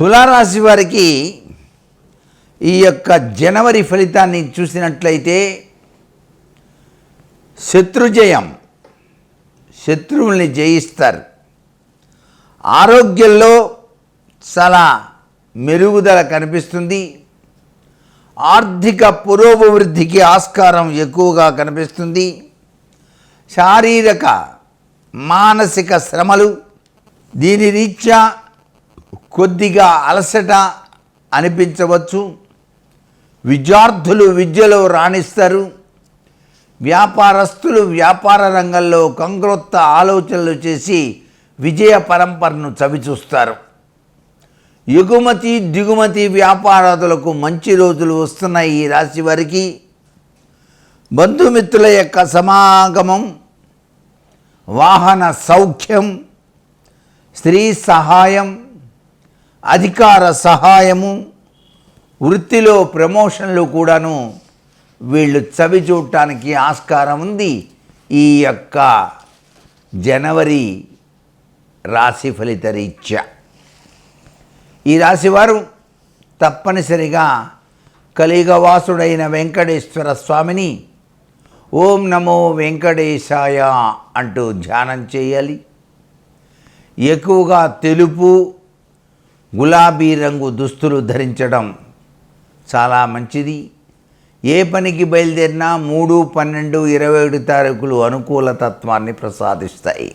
తులారాశి వారికి ఈ యొక్క జనవరి ఫలితాన్ని చూసినట్లయితే శత్రుజయం శత్రువుల్ని జయిస్తారు. ఆరోగ్యంలో చాలా మెరుగుదల కనిపిస్తుంది. ఆర్థిక పురోభివృద్ధికి ఆస్కారం ఎక్కువగా కనిపిస్తుంది. శారీరక మానసిక శ్రమలు దీని రీత్యా కొద్దిగా అలసట అనిపించవచ్చు. విద్యార్థులు విద్యలో రాణిస్తారు. వ్యాపారస్తులు వ్యాపార రంగంలో కంగ్రొత్త ఆలోచనలు చేసి విజయ పరంపరను చవిచూస్తారు. ఎగుమతి దిగుమతి వ్యాపారాదులకు మంచి రోజులు వస్తున్నాయి ఈ రాశి వారికి. బంధుమిత్రుల యొక్క సమాగమం వాహన సౌఖ్యం స్త్రీ సహాయం అధికార సహాయము వృత్తిలో ప్రమోషన్లు కూడాను వీళ్ళు చవి చూడటానికి ఆస్కారం ఉంది. ఈ యొక్క జనవరి రాశి ఫలిత రీత్యా ఈ రాశివారు తప్పనిసరిగా కలిగవాసుడైన వెంకటేశ్వర స్వామిని ఓం నమో వెంకటేశాయ అంటూ ధ్యానం చేయాలి. ఎక్కువగా తెలుపు గులాబీ రంగు దుస్తులు ధరించడం చాలా మంచిది. ఏ పనికి బయలుదేరినా మూడు పన్నెండు ఇరవై ఏడు తారీఖులు అనుకూల తత్వాన్ని ప్రసాదిస్తాయి.